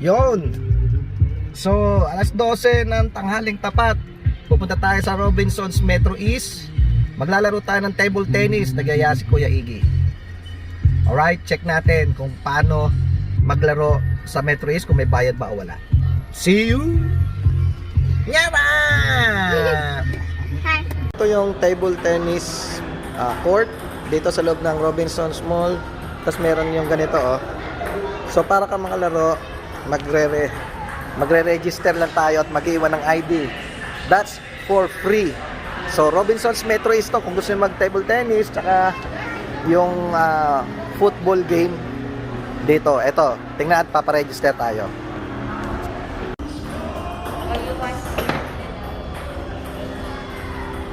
Yon. So, alas 12 ng tanghaling tapat. Pupunta tayo sa Robinsons Metro East. Maglalaro tayo ng table tennis. Nagyaya si Kuya Iggy. Alright, check natin kung paano maglaro sa Metro East kung may bayad ba o wala. See you! Yara! Hi. Ito yung table tennis ah, court dito sa loob ng Robinsons Mall. Tapos meron yung ganito oh. So para ka makalaro, magre magre-register lang tayo at mag-iwan ng ID. That's for free. So Robinsons Metro is to kung gusto niyo mag-table tennis tsaka yung ah, football game dito. Ito, tingnan at paparegister tayo.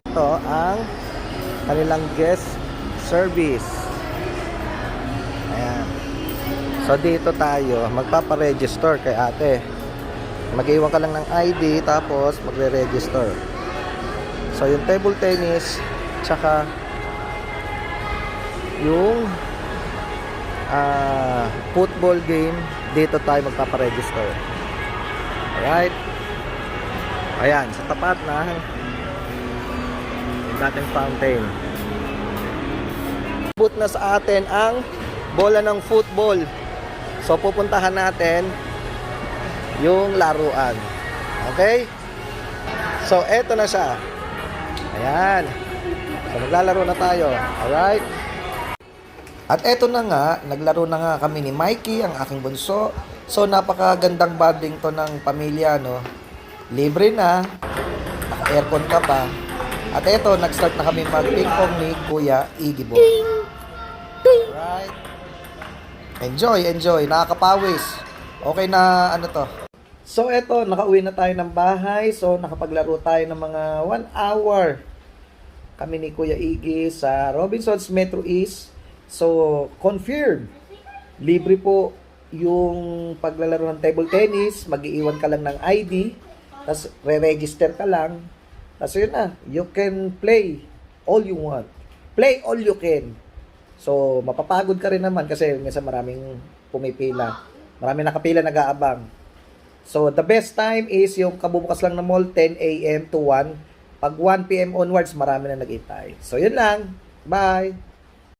Ito ang kanilang guest service. So dito tayo, magpaparegister kay ate. Mag-iwan ka lang ng ID tapos magre-register. So yung table tennis tsaka yung ah, football game dito tayo magpaparegister. Alright. Ayan, sa tapat ng yung dating fountain. Boot na sa atin ang bola ng football. So pupuntahan natin yung laruan. Okay? So eto na siya. Ayan. So maglalaro na tayo. Alright? At eto na nga, naglaro na nga kami ni Mikey, ang aking bunso. So napakagandang bonding to ng pamilya, no? Libre na, naka-aircon ka pa. At eto, nag-start na kami mag-ping pong ni Kuya Iggy Boy. Right. Enjoy, enjoy. Nakakapawis. Okay na ano to. So eto, nakauwi na tayo ng bahay. So nakapaglaro tayo ng mga 1 hour. Kami ni Kuya Iggy sa Robinsons Metro East. So confirmed. Libre po yung paglalaro ng table tennis. Mag-iiwan ka lang ng ID. Tapos re-register ka lang. Tapos yun na. You can play all you want. Play all you can. So, mapapagod ka rin naman kasi minsan maraming pumipila. Marami nakapila nag-aabang. So, the best time is yung kabubukas lang ng mall, 10 a.m. to 1. Pag 1 p.m. onwards, marami na nag-itay. So, yun lang. Bye!